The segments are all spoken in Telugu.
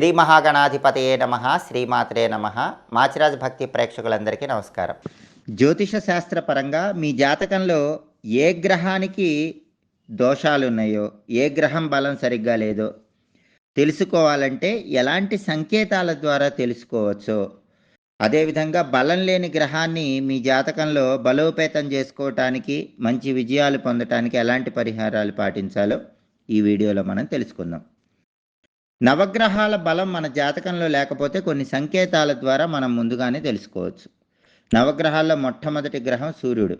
శ్రీ మహాగణాధిపతయే నమ శ్రీమాత్రే నమ. మాచిరాజ్ భక్తి ప్రేక్షకులందరికీ నమస్కారం. జ్యోతిష శాస్త్ర పరంగా మీ జాతకంలో ఏ గ్రహానికి దోషాలు ఉన్నాయో ఏ గ్రహం బలం సరిగ్గా లేదో తెలుసుకోవాలంటే ఎలాంటి సంకేతాల ద్వారా తెలుసుకోవచ్చో అదేవిధంగా బలం లేని గ్రహాన్ని మీ జాతకంలో బలోపేతం చేసుకోవటానికి మంచి విజయాలు పొందటానికి ఎలాంటి పరిహారాలు పాటించాలో ఈ వీడియోలో మనం తెలుసుకుందాం. నవగ్రహాల బలం మన జాతకంలో లేకపోతే కొన్ని సంకేతాల ద్వారా మనం ముందుగానే తెలుసుకోవచ్చు. నవగ్రహాల్లో మొట్టమొదటి గ్రహం సూర్యుడు.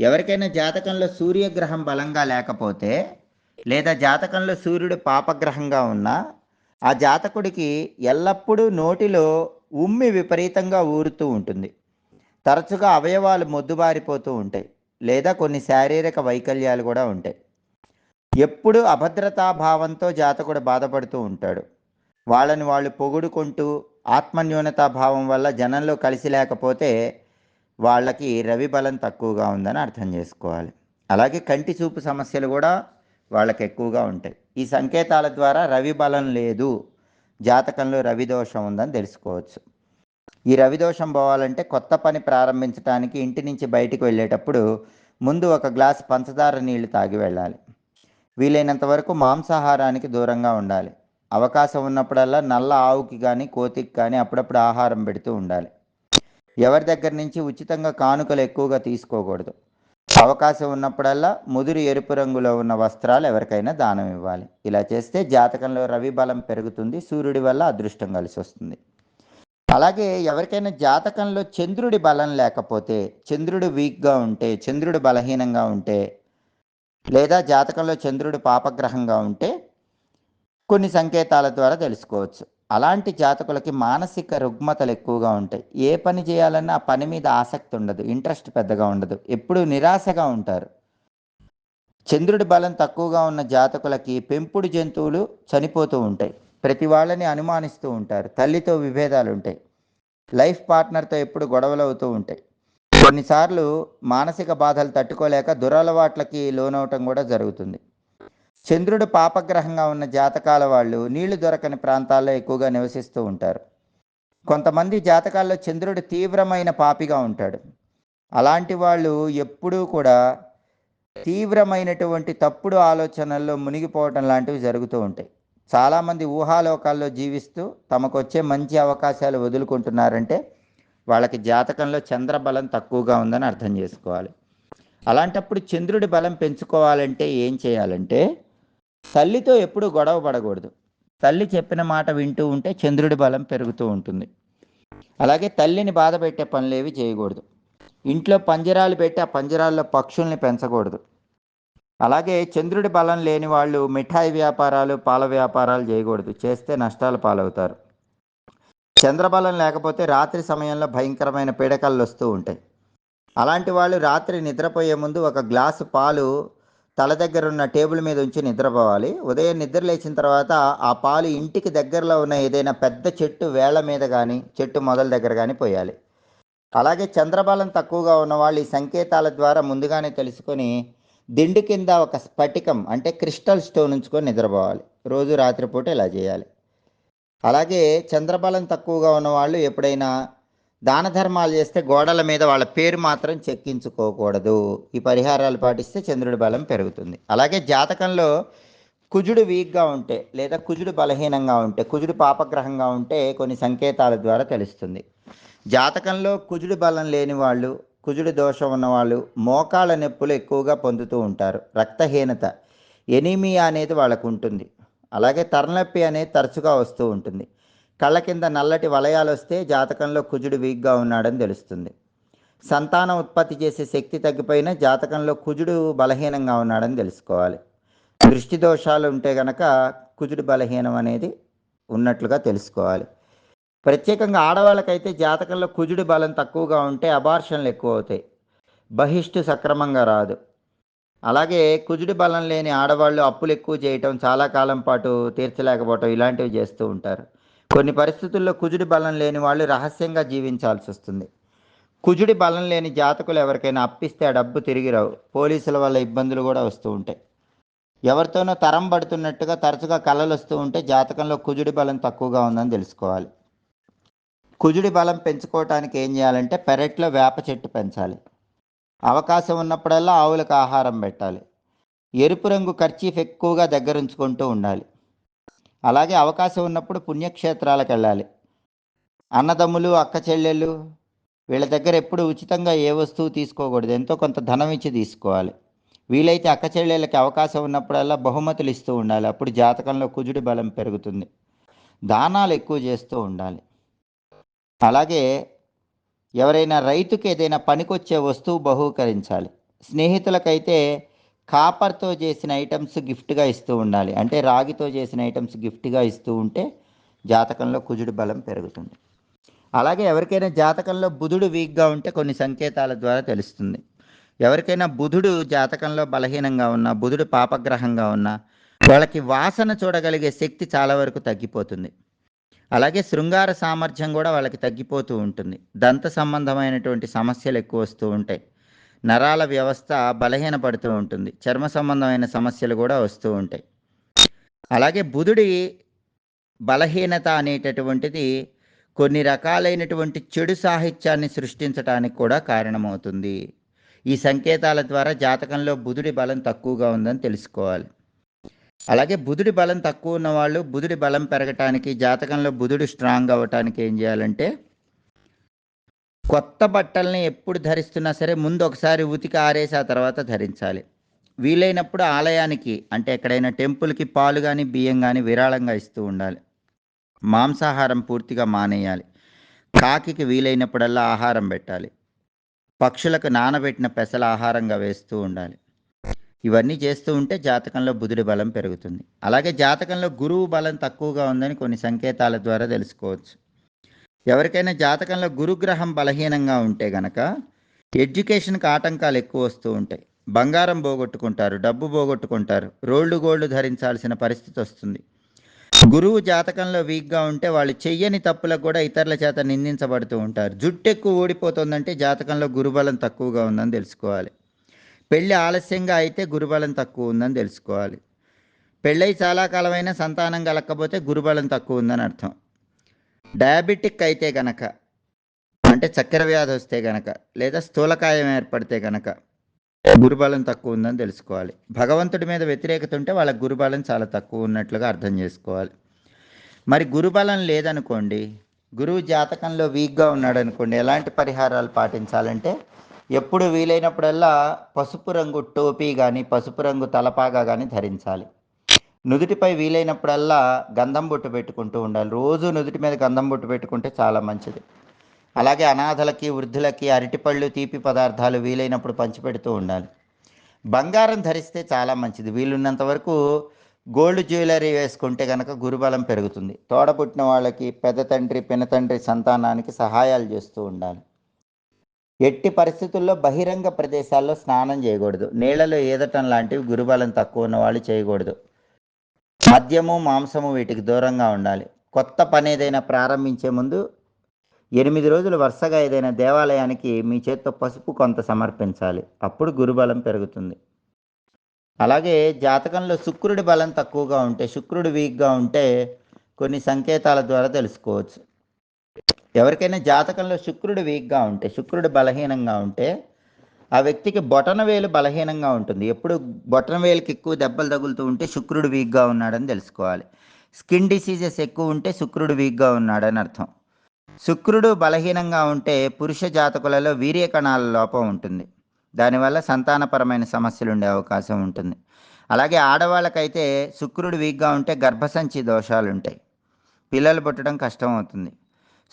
ఎవరికైనా జాతకంలో సూర్యగ్రహం బలంగా లేకపోతే లేదా జాతకంలో సూర్యుడు పాపగ్రహంగా ఉన్నా ఆ జాతకుడికి ఎల్లప్పుడూ నోటిలో ఉమ్మి విపరీతంగా ఊరుతూ ఉంటుంది. తరచుగా అవయవాలు మొద్దుబారిపోతూ ఉంటాయి. లేదా కొన్ని శారీరక వైకల్యాలు కూడా ఉంటాయి. ఎప్పుడు అభద్రతా భావంతో జాతకుడు బాధపడుతూ ఉంటాడు. వాళ్ళని వాళ్ళు పొగుడుకుంటూ ఆత్మన్యూనతా భావం వల్ల జనంలో కలిసి లేకపోతే వాళ్ళకి రవి బలం తక్కువగా ఉందని అర్థం చేసుకోవాలి. అలాగే కంటి చూపు సమస్యలు కూడా వాళ్ళకి ఎక్కువగా ఉంటాయి. ఈ సంకేతాల ద్వారా రవి బలం లేదు. జాతకంలో రవి దోషం ఉందని తెలుసుకోవచ్చు. ఈ రవి దోషం పోవాలంటే కొత్త పని ప్రారంభించడానికి ఇంటి నుంచి బయటికి వెళ్ళేటప్పుడు ముందు ఒక గ్లాస్ పంచదార నీళ్ళు తాగి వెళ్ళాలి. వీలైనంత వరకు మాంసాహారానికి దూరంగా ఉండాలి. అవకాశం ఉన్నప్పుడల్లా నల్ల ఆవుకి కానీ కోతికి కానీ అప్పుడప్పుడు ఆహారం పెడుతూ ఉండాలి. ఎవరి దగ్గర నుంచి ఉచితంగా కానుకలు ఎక్కువగా తీసుకోకూడదు. అవకాశం ఉన్నప్పుడల్లా ముదురు ఎరుపు రంగులో ఉన్న వస్త్రాలు ఎవరికైనా దానం ఇవ్వాలి. ఇలా చేస్తే జాతకంలో రవి బలం పెరుగుతుంది సూర్యుడి వల్ల అదృష్టం కలిసి వస్తుంది. అలాగే ఎవరికైనా జాతకంలో చంద్రుడి బలం లేకపోతే చంద్రుడు వీక్గా ఉంటే చంద్రుడు బలహీనంగా ఉంటే లేదా జాతకంలో చంద్రుడు పాపగ్రహంగా ఉంటే కొన్ని సంకేతాల ద్వారా తెలుసుకోవచ్చు. అలాంటి జాతకులకి మానసిక రుగ్మతలు ఎక్కువగా ఉంటాయి. ఏ పని చేయాలన్నా ఆ పని మీద ఆసక్తి ఉండదు ఇంట్రెస్ట్ పెద్దగా ఉండదు ఎప్పుడూ నిరాశగా ఉంటారు. చంద్రుడి బలం తక్కువగా ఉన్న జాతకులకి పెంపుడు జంతువులు చనిపోతూ ఉంటాయి. ప్రతి వాళ్ళని అనుమానిస్తూ ఉంటారు తల్లితో విభేదాలు ఉంటాయి. లైఫ్ పార్ట్నర్తో ఎప్పుడు గొడవలు అవుతూ ఉంటాయి. కొన్నిసార్లు మానసిక బాధలు తట్టుకోలేక దురలవాట్లకి లోనవటం కూడా జరుగుతుంది. చంద్రుడు పాపగ్రహంగా ఉన్న జాతకాల వాళ్ళు నీళ్ళు దొరకని ప్రాంతాల్లో ఎక్కువగా నివసిస్తూ ఉంటారు. కొంతమంది జాతకాల్లో చంద్రుడు తీవ్రమైన పాపిగా ఉంటాడు. అలాంటి వాళ్ళు ఎప్పుడూ కూడా తీవ్రమైనటువంటి తప్పుడు ఆలోచనల్లో మునిగిపోవటం లాంటివి జరుగుతూ ఉంటాయి. చాలామంది ఊహాలోకాల్లో జీవిస్తూ తమకు వచ్చే మంచి అవకాశాలు వదులుకుంటున్నారంటే వాళ్ళకి జాతకంలో చంద్రబలం తక్కువగా ఉందని అర్థం చేసుకోవాలి. అలాంటప్పుడు చంద్రుడి బలం పెంచుకోవాలంటే ఏం చేయాలంటే తల్లితో ఎప్పుడూ గొడవ పడకూడదు. తల్లి చెప్పిన మాట వింటూ ఉంటే చంద్రుడి బలం పెరుగుతూ ఉంటుంది. అలాగే తల్లిని బాధ పెట్టే పనులేవి చేయకూడదు. ఇంట్లో పంజరాలు పెట్టి ఆ పంజరాల్లో పక్షుల్ని పెంచకూడదు. అలాగే చంద్రుడి బలం లేని వాళ్ళు మిఠాయి వ్యాపారాలు పాల వ్యాపారాలు చేయకూడదు. చేస్తే నష్టాలు పాలవుతారు. చంద్రబలం లేకపోతే రాత్రి సమయంలో భయంకరమైన పీడకలు వస్తూ ఉంటాయి. అలాంటి వాళ్ళు రాత్రి నిద్రపోయే ముందు ఒక గ్లాసు పాలు తల దగ్గర ఉన్న టేబుల్ మీద ఉంచి నిద్రపోవాలి. ఉదయం నిద్ర లేచిన తర్వాత ఆ పాలు ఇంటికి దగ్గరలో ఉన్న ఏదైనా పెద్ద చెట్టు వేళ్ళ మీద కానీ చెట్టు మొదల దగ్గర కానీ పోయాలి. అలాగే చంద్రబలం తక్కువగా ఉన్న వాళ్ళు ఈ సంకేతాల ద్వారా ముందుగానే తెలుసుకొని దిండు కింద ఒక స్ఫటికం అంటే క్రిస్టల్ స్టోన్ ఉంచుకొని నిద్రపోవాలి. రోజు రాత్రిపూట ఇలా చేయాలి. అలాగే చంద్రబలం తక్కువగా ఉన్న వాళ్ళు ఎప్పుడైనా దాన ధర్మాలు చేస్తే గోడల మీద వాళ్ళ పేరు మాత్రం చెక్కించుకోకూడదు. ఈ పరిహారాలు పాటిస్తే చంద్రుడి బలం పెరుగుతుంది. అలాగే జాతకంలో కుజుడు వీక్గా ఉంటే లేదా కుజుడు బలహీనంగా ఉంటే కుజుడు పాపగ్రహంగా ఉంటే కొన్ని సంకేతాల ద్వారా తెలుస్తుంది. జాతకంలో కుజుడు బలం లేని వాళ్ళు కుజుడు దోషం ఉన్నవాళ్ళు మోకాళ్ళ నొప్పులు ఎక్కువగా పొందుతూ ఉంటారు. రక్తహీనత ఎనీమియా అనేది వాళ్ళకు ఉంటుంది. అలాగే తలనొప్పి అనేది తరచుగా వస్తూ ఉంటుంది. కళ్ళ కింద నల్లటి వలయాలు వస్తే జాతకంలో కుజుడు వీక్గా ఉన్నాడని తెలుస్తుంది. సంతానం ఉత్పత్తి చేసే శక్తి తగ్గిపోయినా జాతకంలో కుజుడు బలహీనంగా ఉన్నాడని తెలుసుకోవాలి. దృష్టి దోషాలు ఉంటే గనక కుజుడు బలహీనం అనేది ఉన్నట్లుగా తెలుసుకోవాలి. ప్రత్యేకంగా ఆడవాళ్ళకైతే జాతకంలో కుజుడు బలం తక్కువగా ఉంటే అబార్షన్లు ఎక్కువ అవుతాయి. బహిష్టు సక్రమంగా రాదు. అలాగే కుజుడి బలం లేని ఆడవాళ్ళు అప్పులు ఎక్కువ చేయటం చాలా కాలం పాటు తీర్చలేకపోవటం ఇలాంటివి చేస్తూ ఉంటారు. కొన్ని పరిస్థితుల్లో కుజుడి బలం లేని వాళ్ళు రహస్యంగా జీవించాల్సి వస్తుంది. కుజుడి బలం లేని జాతకులు ఎవరికైనా అప్పిస్తే ఆ డబ్బు తిరిగి రావు. పోలీసుల వల్ల ఇబ్బందులు కూడా వస్తూ ఉంటాయి. ఎవరితోనో తరం పడుతున్నట్టుగా తరచుగా కళలు వస్తూ ఉంటే జాతకంలో కుజుడి బలం తక్కువగా ఉందని తెలుసుకోవాలి. కుజుడి బలం పెంచుకోవటానికి ఏం చేయాలంటే పెరట్లో వేప చెట్టు పెంచాలి. అవకాశం ఉన్నప్పుడల్లా ఆవులకు ఆహారం పెట్టాలి. ఎరుపు రంగు ఖర్చీఫ్ ఎక్కువగా దగ్గర ఉంచుకుంటూ ఉండాలి. అలాగే అవకాశం ఉన్నప్పుడు పుణ్యక్షేత్రాలకు వెళ్ళాలి. అన్నదమ్ములు అక్క చెల్లెళ్ళు వీళ్ళ దగ్గర ఎప్పుడు ఉచితంగా ఏ వస్తువు తీసుకోకూడదు. ఎంతో కొంత ధనం ఇచ్చి తీసుకోవాలి. వీలైతే అక్క చెల్లెళ్ళకి అవకాశం ఉన్నప్పుడల్లా బహుమతులు ఇస్తూ ఉండాలి. అప్పుడు జాతకంలో కుజుడి బలం పెరుగుతుంది. దానాలు ఎక్కువ చేస్తూ ఉండాలి. అలాగే ఎవరైనా రైతుకు ఏదైనా పనికొచ్చే వస్తువు బహూకరించాలి. స్నేహితులకైతే కాపర్తో చేసిన ఐటమ్స్ గిఫ్ట్గా ఇస్తూ ఉండాలి. అంటే రాగితో చేసిన ఐటమ్స్ గిఫ్ట్గా ఇస్తూ ఉంటే జాతకంలో కుజుడు బలం పెరుగుతుంది. అలాగే ఎవరికైనా జాతకంలో బుధుడు వీక్గా ఉంటే కొన్ని సంకేతాల ద్వారా తెలుస్తుంది. ఎవరికైనా బుధుడు జాతకంలో బలహీనంగా ఉన్నా బుధుడు పాపగ్రహంగా ఉన్నా వాళ్ళకి వాసన చూడగలిగే శక్తి చాలా వరకు తగ్గిపోతుంది. అలాగే శృంగార సామర్థ్యం కూడా వాళ్ళకి తగ్గిపోతూ ఉంటుంది. దంత సంబంధమైనటువంటి సమస్యలు ఎక్కువ వస్తూ ఉంటాయి. నరాల వ్యవస్థ బలహీనపడుతూ ఉంటుంది. చర్మ సంబంధమైన సమస్యలు కూడా వస్తూ ఉంటాయి. అలాగే బుధుడి బలహీనత అనేటటువంటిది కొన్ని రకాలైనటువంటి చెడు సాహిత్యాన్ని సృష్టించడానికి కూడా కారణమవుతుంది. ఈ సంకేతాల ద్వారా జాతకంలో బుధుడి బలం తక్కువగా ఉందని తెలుసుకోవాలి. అలాగే బుధుడి బలం తక్కువ ఉన్న వాళ్ళు బుధుడి బలం పెరగటానికి జాతకంలో బుధుడు స్ట్రాంగ్ అవ్వటానికి ఏం చేయాలంటే కొత్త బట్టల్ని ఎప్పుడు ధరిస్తున్నా సరే ముందు ఒకసారి ఉతికి ఆరేసి ఆ తర్వాత ధరించాలి. వీలైనప్పుడు ఆలయానికి అంటే ఎక్కడైనా టెంపుల్కి పాలు కానీ బియ్యం కానీ విరాళంగా ఇస్తూ ఉండాలి. మాంసాహారం పూర్తిగా మానేయాలి. కాకికి వీలైనప్పుడల్లా ఆహారం పెట్టాలి. పక్షులకు నానబెట్టిన పెసల ఆహారంగా వేస్తూ ఉండాలి. ఇవన్నీ చేస్తూ ఉంటే జాతకంలో బుధుడి బలం పెరుగుతుంది. అలాగే జాతకంలో గురువు బలం తక్కువగా ఉందని కొన్ని సంకేతాల ద్వారా తెలుసుకోవచ్చు. ఎవరికైనా జాతకంలో గురుగ్రహం బలహీనంగా ఉంటే గనక ఎడ్యుకేషన్కి ఆటంకాలు ఎక్కువ వస్తూ ఉంటాయి. బంగారం పోగొట్టుకుంటారు డబ్బు పోగొట్టుకుంటారు రోళ్ళు గోల్డ్ ధరించాల్సిన పరిస్థితి వస్తుంది. గురువు జాతకంలో వీక్గా ఉంటే వాళ్ళు చెయ్యని తప్పులకు కూడా ఇతరుల చేత నిందించబడుతూ ఉంటారు. జుట్టు ఎక్కువ ఊడిపోతుందంటే జాతకంలో గురుబలం తక్కువగా ఉందని తెలుసుకోవాలి. పెళ్ళి ఆలస్యంగా అయితే గురుబలం తక్కువ ఉందని తెలుసుకోవాలి. పెళ్ళై చాలా కాలమైన సంతానం కలక్కపోతే గురుబలం తక్కువ ఉందని అర్థం. డయాబెటిక్ అయితే గనక అంటే చక్కెర వ్యాధి వస్తే గనక లేదా స్థూలకాయం ఏర్పడితే గనక గురుబలం తక్కువ ఉందని తెలుసుకోవాలి. భగవంతుడి మీద వ్యతిరేకత ఉంటే వాళ్ళ గురుబలం చాలా తక్కువ ఉన్నట్లుగా అర్థం చేసుకోవాలి. మరి గురుబలం లేదనుకోండి గురువు జాతకంలో వీక్గా ఉన్నాడు అనుకోండి ఎలాంటి పరిహారాలు పాటించాలంటే ఎప్పుడు వీలైనప్పుడల్లా పసుపు రంగు టోపీ కానీ పసుపు రంగు తలపాగా కానీ ధరించాలి. నుదుటిపై వీలైనప్పుడల్లా గంధం బొట్టు పెట్టుకుంటూ ఉండాలి. రోజు నుదుటి మీద గంధం బొట్టు పెట్టుకుంటే చాలా మంచిది. అలాగే అనాథలకి వృద్ధులకి అరటిపళ్ళు తీపి పదార్థాలు వీలైనప్పుడు పంచిపెడుతూ ఉండాలి. బంగారం ధరిస్తే చాలా మంచిది. వీలున్నంత వరకు గోల్డ్ జ్యువెలరీ వేసుకుంటే కనుక గురుబలం పెరుగుతుంది. తోడబుట్టిన వాళ్ళకి పెద్ద తండ్రి పినతండ్రి సంతానానికి సహాయాలు చేస్తూ ఉండాలి. ఎట్టి పరిస్థితుల్లో బహిరంగ ప్రదేశాల్లో స్నానం చేయకూడదు. నీళ్ళలో ఈదటం లాంటివి గురుబలం తక్కువ ఉన్న వాళ్ళు చేయకూడదు. మద్యము మాంసము వీటికి దూరంగా ఉండాలి. కొత్త పని ఏదైనా ప్రారంభించే ముందు ఎనిమిది రోజులు వరుసగా ఏదైనా దేవాలయానికి మీ చేత్తో పసుపు కొంత సమర్పించాలి. అప్పుడు గురుబలం పెరుగుతుంది. అలాగే జాతకంలో శుక్రుడి బలం తక్కువగా ఉంటే శుక్రుడు వీక్గా ఉంటే కొన్ని సంకేతాల ద్వారా తెలుసుకోవచ్చు. ఎవరికైనా జాతకంలో శుక్రుడు వీక్గా ఉంటే శుక్రుడు బలహీనంగా ఉంటే ఆ వ్యక్తికి బొటన వేలు బలహీనంగా ఉంటుంది. ఎప్పుడు బొటన వేలుకి ఎక్కువ దెబ్బలు తగులుతూ ఉంటే శుక్రుడు వీక్గా ఉన్నాడని తెలుసుకోవాలి. స్కిన్ డిసీజెస్ ఎక్కువ ఉంటే శుక్రుడు వీక్గా ఉన్నాడని అర్థం. శుక్రుడు బలహీనంగా ఉంటే పురుష జాతకులలో వీర్యకణాల లోపం ఉంటుంది. దానివల్ల సంతానపరమైన సమస్యలు ఉండే అవకాశం ఉంటుంది. అలాగే ఆడవాళ్ళకైతే శుక్రుడు వీక్గా ఉంటే గర్భసంచి దోషాలు ఉంటాయి పిల్లలు పుట్టడం కష్టం అవుతుంది.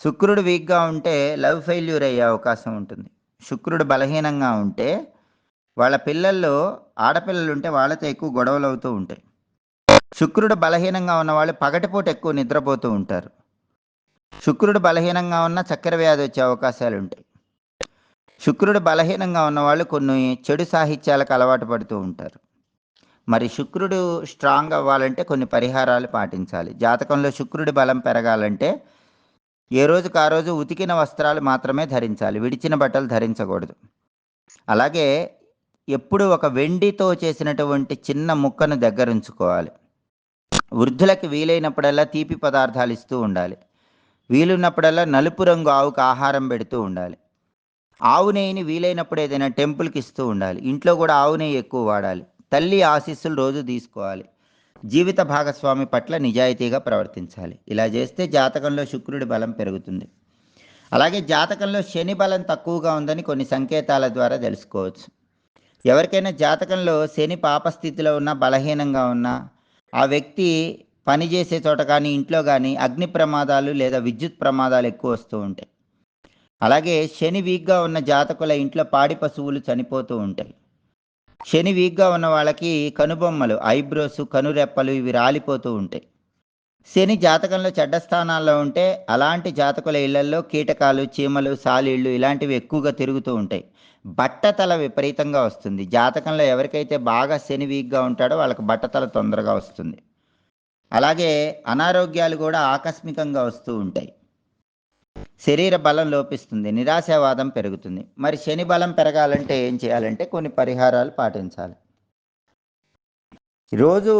శుక్రుడు వీక్గా ఉంటే లవ్ ఫెయిల్యూర్ అయ్యే అవకాశం ఉంటుంది. శుక్రుడు బలహీనంగా ఉంటే వాళ్ళ పిల్లల్లో ఆడపిల్లలు ఉంటే వాళ్ళతో ఎక్కువ గొడవలు అవుతూ ఉంటాయి. శుక్రుడు బలహీనంగా ఉన్న వాళ్ళు పగటిపూట ఎక్కువ నిద్రపోతూ ఉంటారు. శుక్రుడు బలహీనంగా ఉన్న చక్కెర వ్యాధి వచ్చే అవకాశాలు ఉంటాయి. శుక్రుడు బలహీనంగా ఉన్న వాళ్ళు కొన్ని చెడు సాహిత్యాలకు అలవాటు పడుతూ ఉంటారు. మరి శుక్రుడు స్ట్రాంగ్ అవ్వాలంటే కొన్ని పరిహారాలు పాటించాలి. జాతకంలో శుక్రుడి బలం పెరగాలంటే ఏ రోజుకు ఆ రోజు ఉతికిన వస్త్రాలు మాత్రమే ధరించాలి. విడిచిన బట్టలు ధరించకూడదు. అలాగే ఎప్పుడు ఒక వెండితో చేసినటువంటి చిన్న ముక్కను దగ్గర ఉంచుకోవాలి. వీలైనప్పుడల్లా తీపి పదార్థాలు ఇస్తూ ఉండాలి. వీలున్నప్పుడల్లా నలుపు రంగు ఆవుకు ఆహారం పెడుతూ ఉండాలి. ఆవు నెయ్యిని వీలైనప్పుడు ఏదైనా టెంపుల్కి ఇస్తూ ఉండాలి. ఇంట్లో కూడా ఆవు నెయ్యి ఎక్కువ వాడాలి. తల్లి ఆశీస్సులు రోజు తీసుకోవాలి. జీవిత భాగస్వామి పట్ల నిజాయితీగా ప్రవర్తించాలి. ఇలా చేస్తే జాతకంలో శుక్రుడి బలం పెరుగుతుంది. అలాగే జాతకంలో శని బలం తక్కువగా ఉందని కొన్ని సంకేతాల ద్వారా తెలుసుకోవచ్చు. ఎవరికైనా జాతకంలో శని పాపస్థితిలో ఉన్న బలహీనంగా ఉన్నా ఆ వ్యక్తి పనిచేసే చోట కానీ ఇంట్లో కానీ అగ్ని ప్రమాదాలు లేదా విద్యుత్ ప్రమాదాలు ఎక్కువ వస్తూ ఉంటాయి. అలాగే శని వీక్గా ఉన్న జాతకుల ఇంట్లో పాడి పశువులు చనిపోతూ ఉంటాయి. శని వీక్గా ఉన్న వాళ్ళకి కనుబొమ్మలు ఐబ్రోస్ కనురెప్పలు ఇవి రాలిపోతూ ఉంటాయి. శని జాతకంలో చెడ్డ స్థానాల్లో ఉంటే అలాంటి జాతకుల ఇళ్ళలో కీటకాలు చీమలు సాలీళ్ళు ఇలాంటివి ఎక్కువగా తిరుగుతూ ఉంటాయి. బట్టతల విపరీతంగా వస్తుంది. జాతకంలో ఎవరికైతే బాగా శని వీక్గా ఉంటాడో వాళ్ళకి బట్టతల తొందరగా వస్తుంది. అలాగే అనారోగ్యాలు కూడా ఆకస్మికంగా వస్తూ ఉంటాయి. శరీర బలం లోపిస్తుంది నిరాశావాదం పెరుగుతుంది. మరి శని బలం పెరగాలంటే ఏం చేయాలంటే కొన్ని పరిహారాలు పాటించాలి. రోజు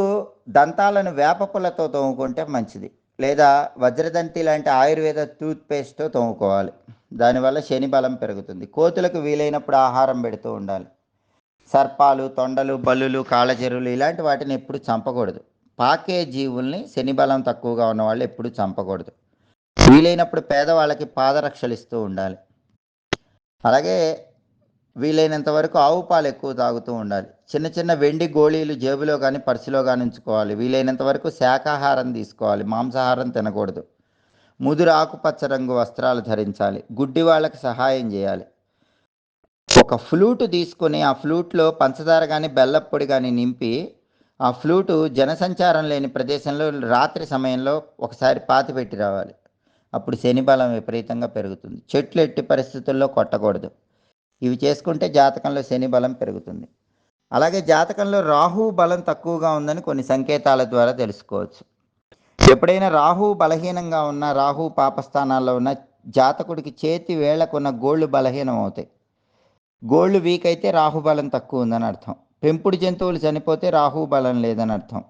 దంతాలను వేపపులతో తోముకుంటే మంచిది. లేదా వజ్రదంతి లాంటి ఆయుర్వేద టూత్ పేస్ట్తో తోముకోవాలి. దానివల్ల శని బలం పెరుగుతుంది. కోతులకు వీలైనప్పుడు ఆహారం పెడుతూ ఉండాలి. సర్పాలు తొండలు బల్లులు కాళ్ళచెరువులు ఇలాంటి వాటిని ఎప్పుడు చంపకూడదు. పాకే జీవుల్ని శని బలం తక్కువగా ఉన్న వాళ్ళు ఎప్పుడు చంపకూడదు. వీలైనప్పుడు పేదవాళ్ళకి పాదరక్షలు ఇస్తూ ఉండాలి. అలాగే వీలైనంత వరకు ఆవు పాలు ఎక్కువ తాగుతూ ఉండాలి. చిన్న చిన్న వెండి గోళీలు జేబులో కానీ పర్సులో కానీ ఉంచుకోవాలి. వీలైనంత వరకు శాకాహారం తీసుకోవాలి. మాంసాహారం తినకూడదు. ముదురు ఆకుపచ్చ రంగు వస్త్రాలు ధరించాలి. గుడ్డి వాళ్ళకి సహాయం చేయాలి. ఒక ఫ్లూటు తీసుకొని ఆ ఫ్లూట్లో పంచదార కానీ బెల్లప్పొడి కానీ నింపి ఆ ఫ్లూటు జనసంచారం లేని ప్రదేశంలో రాత్రి సమయంలో ఒకసారి పాతి పెట్టి రావాలి. అప్పుడు శని బలం విపరీతంగా పెరుగుతుంది. చెట్లు ఎట్టి పరిస్థితుల్లో కొట్టకూడదు. ఇవి చేసుకుంటే జాతకంలో శని బలం పెరుగుతుంది. అలాగే జాతకంలో రాహు బలం తక్కువగా ఉందని కొన్ని సంకేతాల ద్వారా తెలుసుకోవచ్చు. ఎప్పుడైనా రాహు బలహీనంగా ఉన్న రాహు పాపస్థానాల్లో ఉన్న జాతకుడికి చేతి వేళ్ళకున్న గోళ్ళు బలహీనం అవుతాయి గోళ్ళు వీక్ అయితే రాహు బలం తక్కువ ఉందని అర్థం. పెంపుడు జంతువులు చనిపోతే రాహు బలం లేదని అర్థం.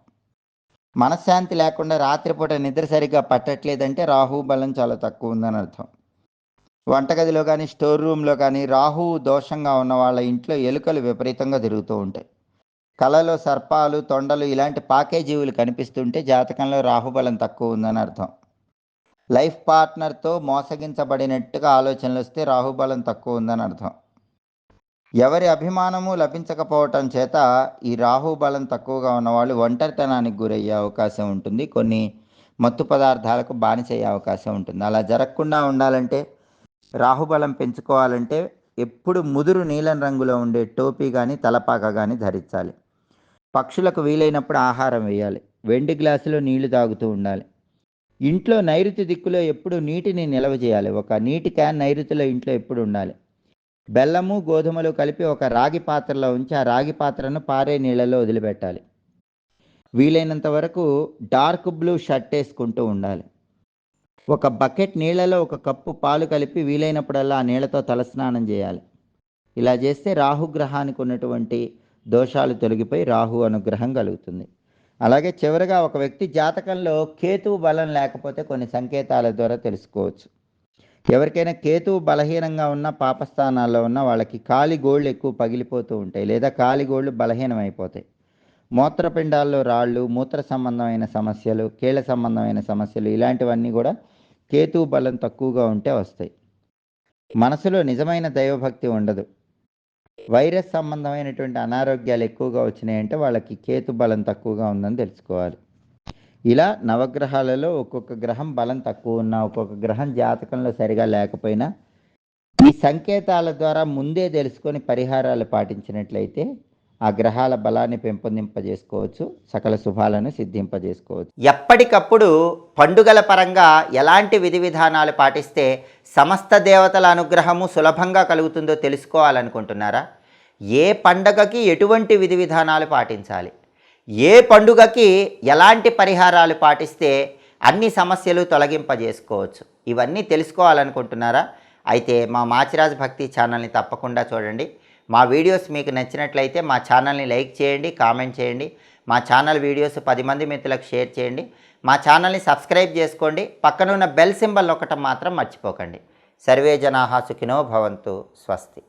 మనశ్శాంతి లేకుండా రాత్రిపూట నిద్ర సరిగ్గా పట్టట్లేదంటే రాహు బలం చాలా తక్కువ ఉందని అర్థం. వంటగదిలో కానీ స్టోర్ రూమ్లో కానీ రాహు దోషంగా ఉన్న వాళ్ళ ఇంట్లో ఎలుకలు విపరీతంగా తిరుగుతూ ఉంటాయి. కళలో సర్పాలు తొండలు ఇలాంటి పాకే జీవులు కనిపిస్తుంటే జాతకంలో రాహుబలం తక్కువ ఉందని అర్థం. లైఫ్ పార్ట్నర్తో మోసగించబడినట్టుగా ఆలోచనలు వస్తే రాహుబలం తక్కువ ఉందని అర్థం. ఎవరి అభిమానము లభించకపోవటం చేత ఈ రాహుబలం తక్కువగా ఉన్నవాళ్ళు ఒంటరితనానికి గురయ్యే అవకాశం ఉంటుంది. కొన్ని మత్తు పదార్థాలకు బానిసయ్యే అవకాశం ఉంటుంది. అలా జరగకుండా ఉండాలంటే రాహుబలం పెంచుకోవాలంటే ఎప్పుడు ముదురు నీలం రంగులో ఉండే టోపీ కానీ తలపాక కానీ ధరించాలి. పక్షులకు వీలైనప్పుడు ఆహారం వేయాలి. వెండి గ్లాసులో నీళ్ళు తాగుతూ ఉండాలి. ఇంట్లో నైరుతి దిక్కులో ఎప్పుడు నీటిని నిల్వ చేయాలి. ఒక నీటి క్యాన్ నైరుతిలో ఇంట్లో ఎప్పుడు ఉండాలి? బెల్లము గోధుమలు కలిపి ఒక రాగి పాత్రలో ఉంచి ఆ రాగి పాత్రను పారే నీళ్ళలో వదిలిపెట్టాలి. వీలైనంత వరకు డార్క్ బ్లూ షర్ట్ వేసుకుంటూ ఉండాలి. ఒక బకెట్ నీళ్ళలో ఒక కప్పు పాలు కలిపి వీలైనప్పుడల్లా ఆ నీళ్ళతో తలస్నానం చేయాలి. ఇలా చేస్తే రాహుగ్రహానికి ఉన్నటువంటి దోషాలు తొలగిపోయి రాహు అనుగ్రహం కలుగుతుంది. అలాగే చివరగా ఒక వ్యక్తి జాతకంలో కేతువు బలం లేకపోతే కొన్ని సంకేతాల ద్వారా తెలుసుకోవచ్చు. ఎవరికైనా కేతువు బలహీనంగా ఉన్న పాపస్థానాల్లో ఉన్న వాళ్ళకి కాలి గోళ్ళు ఎక్కువ పగిలిపోతూ ఉంటాయి లేదా కాలి గోళ్ళు బలహీనమైపోతాయి. మూత్రపిండాల్లో రాళ్ళు మూత్ర సంబంధమైన సమస్యలు కీళ్ళ సంబంధమైన సమస్యలు ఇలాంటివన్నీ కూడా కేతువు బలం తక్కువగా ఉంటే వస్తాయి. మనసులో నిజమైన దైవభక్తి ఉండదు. వైరస్ సంబంధమైనటువంటి అనారోగ్యాలు ఎక్కువగా వచ్చినాయంటే వాళ్ళకి కేతు బలం తక్కువగా ఉందని తెలుసుకోవాలి. ఇలా నవగ్రహాలలో ఒక్కొక్క గ్రహం బలం తక్కువ ఉన్నా ఒక్కొక్క గ్రహం జాతకంలో సరిగా లేకపోయినా ఈ సంకేతాల ద్వారా ముందే తెలుసుకొని పరిహారాలు పాటించినట్లయితే ఆ గ్రహాల బలాన్ని పెంపొందింపజేసుకోవచ్చు సకల శుభాలను సిద్ధింపజేసుకోవచ్చు. ఎప్పటికప్పుడు పండుగల పరంగా ఎలాంటి విధి విధానాలు పాటిస్తే సమస్త దేవతల అనుగ్రహము సులభంగా కలుగుతుందో తెలుసుకోవాలనుకుంటున్నారా? ఏ పండగకి ఎటువంటి విధి విధానాలు పాటించాలి? ఏ పండుగకి ఎలాంటి పరిహారాలు పాటిస్తే అన్ని సమస్యలు తొలగింపజేసుకోవచ్చు? ఇవన్నీ తెలుసుకోవాలనుకుంటున్నారా? అయితే మా మాచిరాజ్ భక్తి ఛానల్ని తప్పకుండా చూడండి. మా వీడియోస్ మీకు నచ్చినట్లయితే మా ఛానల్ని లైక్ చేయండి కామెంట్ చేయండి. మా ఛానల్ వీడియోస్ పది మంది మిత్రులకు షేర్ చేయండి. మా ఛానల్ని సబ్స్క్రైబ్ చేసుకోండి. పక్కనున్న బెల్ సింబల్ ఒకటం మాత్రం మర్చిపోకండి. సర్వే జనాహా సుఖినో భవంతు. స్వస్తి.